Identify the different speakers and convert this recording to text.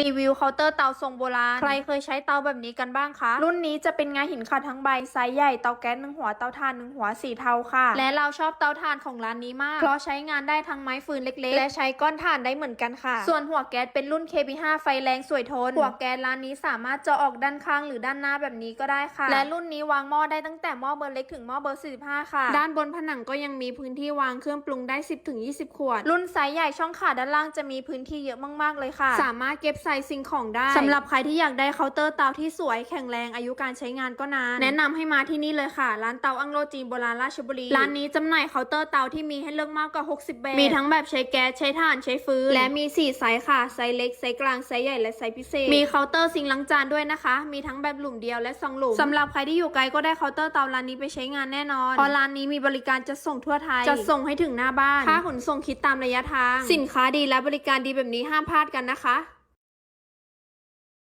Speaker 1: รีวิวเคาน์เตอร์เตาทรงโบราณ ใครเคยใช้เตาแบบนี้กันบ้างคะ รุ่นนี้จะเป็นงาหินขัดทั้งใบ ไซส์ใหญ่ เตาแก๊สหนึ่งหัว เตาถ่านหนึ่งหัวสีเทาค่ะ และเราชอบเตาถ่านของร้านนี้มาก เพราะใช้งานได้ทั้งไม้ฟืนเล็กๆ และใช้ก้อนถ่านได้เหมือนกันค่ะ ส่วนหัวแก๊สเป็นรุ่น KB5 ไฟแรงสวยทน หัวแก๊สร้านนี้สามารถเจะออกด้านข้างหรือด้านหน้าแบบนี้ก็ได้ค่ะ และรุ่นนี้วางหม้อได้ตั้งแต่หม้อเบอร์เล็กถึงหม้อเบอร์45ค่ะ ด้านบนผนังก็ยังมีพื้นที่วางเครื่องปรุงได้ 10-20 ขวด รุ่นไซส์ใหญ่ช่องขาด้านล่างจะมีพื้นที่เยอะมากๆเลยค่ะ สามารถเก็บใส่สิ่งของได้สำหรับใครที่อยากได้เคาน์เตอร์เตาที่สวยแข็งแรงอายุการใช้งานก็นาน แนะนำให้มาที่นี่เลยค่ะ ร้านเตาอังโลจีนโบราณราชบุรี ร้านนี้จำหน่ายเคาน์เตอร์เตาที่มีให้เลือกมากกว่า 60 แบบ มีทั้งแบบใช้แก๊สใช้ถ่านใช้ฟืนและมี 4 ไซส์ค่ะ ไซส์เล็ก ไซส์กลาง ไซส์ใหญ่และไซส์พิเศษ มีเคาน์เตอร์ซิงค์ล้างจานด้วยนะคะ มีทั้งแบบหลุมเดียวและสองหลุมสำหรับใครที่อยู่ไกลก็ได้เคาน์เตอร์เตาร้านนี้ไปใช้งานแน่นอนเพราะร้านนี้มีบริการจัดส่งทั่วไทยจัดส่งให้ถึงหน้าบ้าน ค่าขนส่งคิดตามระยะทาง สินค้าดีและบริการดีแบบนี้ห้ามพลาดกันนะคะ